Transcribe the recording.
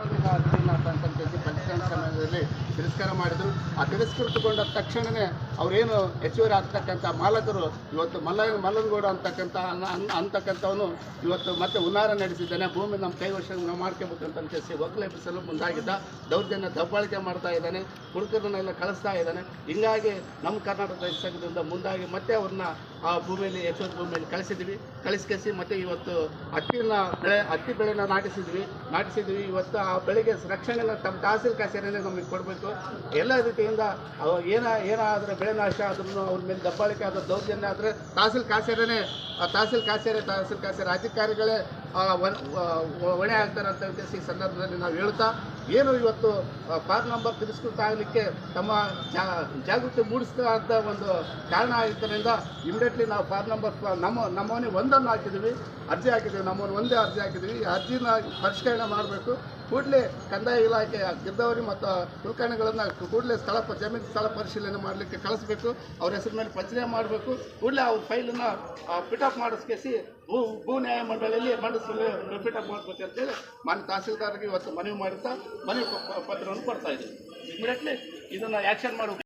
ಅರ್ಜಿನ ಅಂತಕ್ಕಂಥದ್ದು ಪಂಚಕರ್ಮ ಸಮಯದಲ್ಲಿ ತಿರಸ್ಕಾರ ಮಾಡಿದರು. ಆ ತಿರಸ್ಕೃತಗೊಂಡ ತಕ್ಷಣವೇ ಅವರೇನು ಹೆಚ್ಚುವರಿ ಆಗ್ತಕ್ಕಂಥ ಮಾಲಕರು, ಇವತ್ತು ಮಲ್ಲ ಮಲ್ಲನಗೌಡ ಅಂತಕ್ಕಂಥ ಅಂತಕ್ಕಂಥವನು ಇವತ್ತು ಮತ್ತೆ ಉನ್ನಾರ ನಡೆಸಿದ್ದಾನೆ, ಭೂಮಿ ನಮ್ಮ ಕೈ ವರ್ಷ ನಾವು ಮಾಡ್ಕೋಬೇಕಂತ ಕೇಸಿ ಒಕ್ಕಲೆಬ್ಬಿಸಲು ಮುಂದಾಗಿದ್ದ, ದೌರ್ಜನ್ಯ ದಬ್ಬಾಳಿಕೆ ಮಾಡ್ತಾ ಇದ್ದಾನೆ ಹುಡುಗರನ್ನೆಲ್ಲ ಕಳಿಸ್ತಾ ಇದ್ದಾನೆ. ಹಿಂಗಾಗಿ ನಮ್ಮ ಕರ್ನಾಟಕ ಸಂಘದಿಂದ ಮುಂದಾಗಿ ಮತ್ತೆ ಅವ್ರನ್ನ ಆ ಭೂಮಿಯಲ್ಲಿ ಹೆಚ್ಚುವರಿ ಭೂಮಿಯಲ್ಲಿ ಕಳಿಸಿದ್ವಿ. ಕಳಿಸ್ಕೇಸಿ ಮತ್ತೆ ಇವತ್ತು ಹತ್ತಿನ ಬೆಳೆ, ಹತ್ತಿ ಬೆಳೆನ ನಾಟಿಸಿದ್ವಿ. ನಾಟಿಸಿದ್ವಿ. ಇವತ್ತು ಆ ಬೆಳೆಗೆ ರಕ್ಷಣೆನ ತಮ್ಮ ತಹಸೀಲ್ ಕಚೇರಿನೇ ನಮಗೆ ಕೊಡಬೇಕು. ಎಲ್ಲ ರೀತಿಯಿಂದ ಏನ, ಏನಾದರೂ ಬೆಳೆ ನಾಶ ಆದ್ರೂ ಅವ್ರ ಮೇಲೆ ದಬ್ಬಾಳಿಕೆ ಆದ ದೌರ್ಜನ್ಯ ಆದರೆ ತಹಸೀಲ್ ಕಾಸೇರೇನೆ ತಹಸೀಲ್ ಕಾಸೇರೆ ತಹಸೀಲ್ ಕಾಸೇರೆ ಅಧಿಕಾರಿಗಳೇ ಒಣೆ ಆಗ್ತಾರೆ ಅಂತ ಈ ಸಂದರ್ಭದಲ್ಲಿ ನಾವು ಹೇಳ್ತಾ ಏನು ಇವತ್ತು ಫಾರ್ ನಂಬರ್ ತಿರಸ್ಕೃತ ಆಗಲಿಕ್ಕೆ ತಮ್ಮ ಜಾಗೃತಿ ಮೂಡಿಸ್ತಾ ಅಂತ ಒಂದು ಕಾರಣ ಆಗಿದ್ದರಿಂದ ಇಮಿಡಿಯೇಟ್ಲಿ ನಾವು ಫಾರ್ ನಂಬರ್ ನಮ್ಮ ನಮ್ಮನೆ ಒಂದನ್ನು ಹಾಕಿದ್ದೀವಿ, ಅರ್ಜಿ ಹಾಕಿದ್ದೀವಿ ನಮ್ಮನ್ನು ಒಂದೇ ಅರ್ಜಿ ಹಾಕಿದ್ದೀವಿ, ಈ ಅರ್ಜಿನ ಪರಿಷ್ಕರಣೆ ಮಾಡಬೇಕು. ಕೂಡಲೇ ಕಂದಾಯ ಇಲಾಖೆ ಗಿದ್ದವರಿ ಮತ್ತು ಕುಲಕರ್ಣಿಗಳನ್ನು ಕೂಡಲೇ ಸ್ಥಳ ಜಮೀನು ಸ್ಥಳ ಪರಿಶೀಲನೆ ಮಾಡಲಿಕ್ಕೆ ಕಳಿಸ್ಬೇಕು. ಅವ್ರ ಹೆಸರು ಮೇಲೆ ಪಂಚನೆ ಮಾಡಬೇಕು. ಕೂಡಲೇ ಅವ್ರ ಫೈಲನ್ನು ಪಿಟಪ್ ಮಾಡಿಸ್ಕೇಸಿ ಭೂ ಭೂ ನ್ಯಾಯ ಮಂಡಳಿಯಲ್ಲಿ ಮಂಡಿಸಿ ಪಿಟಪ್ ಮಾಡಬೇಕು ಅಂತೇಳಿ ಮಾನ್ಯ ತಹಸೀಲ್ದಾರ್ಗೆ ಇವತ್ತು ಮನವಿ ಮಾಡುತ್ತಾ ಮನವಿ ಪತ್ರವನ್ನು ಕೊಡ್ತಾ ಇದ್ದೀವಿ ಇಮಿಡಿಯೇಟ್ಲಿ ಇದನ್ನು ಆ್ಯಕ್ಷನ್ ಮಾಡಬೇಕು